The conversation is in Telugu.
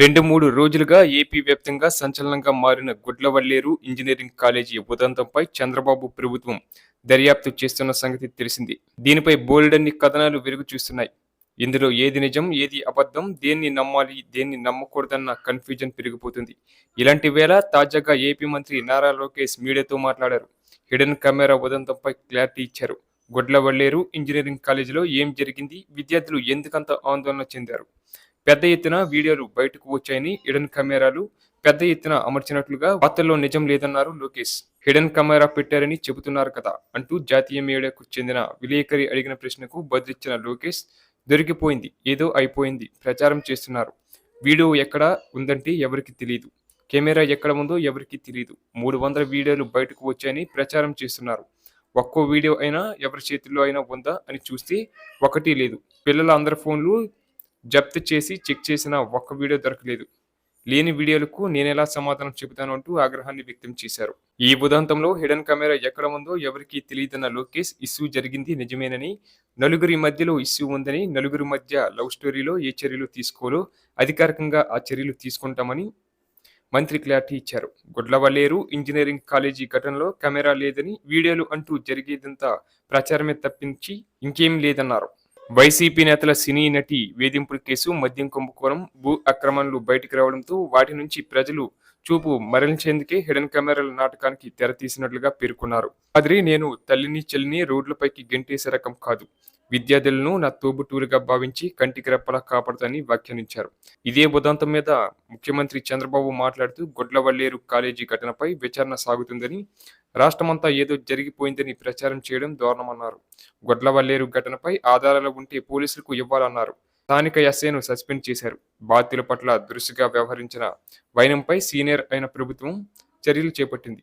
రెండు మూడు రోజులుగా ఏపీ వ్యాప్తంగా సంచలనంగా మారిన గుడ్లవల్లేరు ఇంజనీరింగ్ కాలేజీ ఉదంతంపై చంద్రబాబు ప్రభుత్వం దర్యాప్తు చేస్తున్న సంగతి తెలిసింది. దీనిపై బోల్డన్ని కథనాలు వెలుగు చూస్తున్నాయి. ఇందులో ఏది నిజం ఏది అబద్ధం దేన్ని నమ్మాలి దేన్ని నమ్మకూడదన్న కన్ఫ్యూజన్ పెరిగిపోతుంది. ఇలాంటి వేళ తాజాగా ఏపీ మంత్రి నారా లోకేష్ మీడియాతో మాట్లాడారు. హిడెన్ కెమెరా ఉదంతంపై క్లారిటీ ఇచ్చారు. గుడ్లవల్లేరు ఇంజనీరింగ్ కాలేజీలో ఏం జరిగింది విద్యార్థులు ఎందుకంత ఆందోళన చెందారు? పెద్ద ఎత్తున వీడియోలు బయటకు వచ్చాయని హిడెన్ కెమెరాలు పెద్ద ఎత్తున అమర్చినట్లుగా వార్తల్లో నిజం లేదన్నారు లోకేష్. హిడెన్ కెమెరా పెట్టారని చెబుతున్నారు కదా అంటూ జాతీయ మీడియాకు చెందిన విలేకరి అడిగిన ప్రశ్నకు బదిలిచ్చిన లోకేష్ దొరికిపోయింది ఏదో అయిపోయింది ప్రచారం చేస్తున్నారు. వీడియో ఎక్కడ ఉందంటే ఎవరికి తెలియదు కెమెరా ఎక్కడ ఉందో ఎవరికి తెలియదు మూడు వందల వీడియోలు బయటకు వచ్చాయని ప్రచారం చేస్తున్నారు. ఒక్కో వీడియో అయినా ఎవరి చేతుల్లో అయినా ఉందా అని చూస్తే ఒకటి లేదు. పిల్లల అందరి ఫోన్లు జప్తు చేసి చెక్ చేసిన ఒక్క వీడియో దొరకలేదు. లేని వీడియోలకు నేనెలా సమాధానం చెబుతాను అంటూ ఆగ్రహాన్ని వ్యక్తం చేశారు. ఈ ఉదంతంలో హిడెన్ కెమెరా ఎక్కడ ఉందో ఎవరికీ తెలియదన్న లోకేష్ ఇష్యూ జరిగింది నిజమేనని నలుగురి మధ్యలో ఇష్యూ ఉందని నలుగురి మధ్య లవ్ స్టోరీలో ఏ చర్యలు తీసుకోలో అధికారికంగా ఆ చర్యలు తీసుకుంటామని మంత్రి క్లారిటీ ఇచ్చారు. గుడ్లవల్లేరు ఇంజనీరింగ్ కాలేజీ ఘటనలో కెమెరా లేదని వీడియోలు అంటూ జరిగేదంతా ప్రచారమే తప్పించి ఇంకేం లేదన్నారు. వైసీపీ నేతల సినీ నటి వేధింపుల కేసు మద్యం కుంభకోణం భూ అక్రమణలు బయటికి రావడంతో వాటి నుంచి ప్రజలు చూపు మరలించేందుకే హిడెన్ కెమెరాల నాటకానికి తెర తీసినట్లుగా పేర్కొన్నారు. మాదిరి నేను తల్లిని చెల్లిని రోడ్లపైకి గెంటేసే రకం కాదు. విద్యార్థులను నా తోబుటూరుగా భావించి కంటికి రెప్పలా కాపాడుతానని వ్యాఖ్యానించారు. ఇదే ఉదంతం మీద ముఖ్యమంత్రి చంద్రబాబు మాట్లాడుతూ గొడ్లవల్లేరు కాలేజీ ఘటనపై విచారణ సాగుతుందని రాష్ట్రమంతా ఏదో జరిగిపోయిందని ప్రచారం చేయడం దారుణమన్నారు. గొడ్లవల్లేరు ఘటనపై ఆధారాలు ఉంటే పోలీసులకు ఇవ్వాలన్నారు. స్థానిక ఎస్ఐను సస్పెండ్ చేశారు. బాధితుల పట్ల దురుసుగా వ్యవహరించిన వైనంపై సీనియర్ అయిన ప్రభుత్వం చర్యలు చేపట్టింది.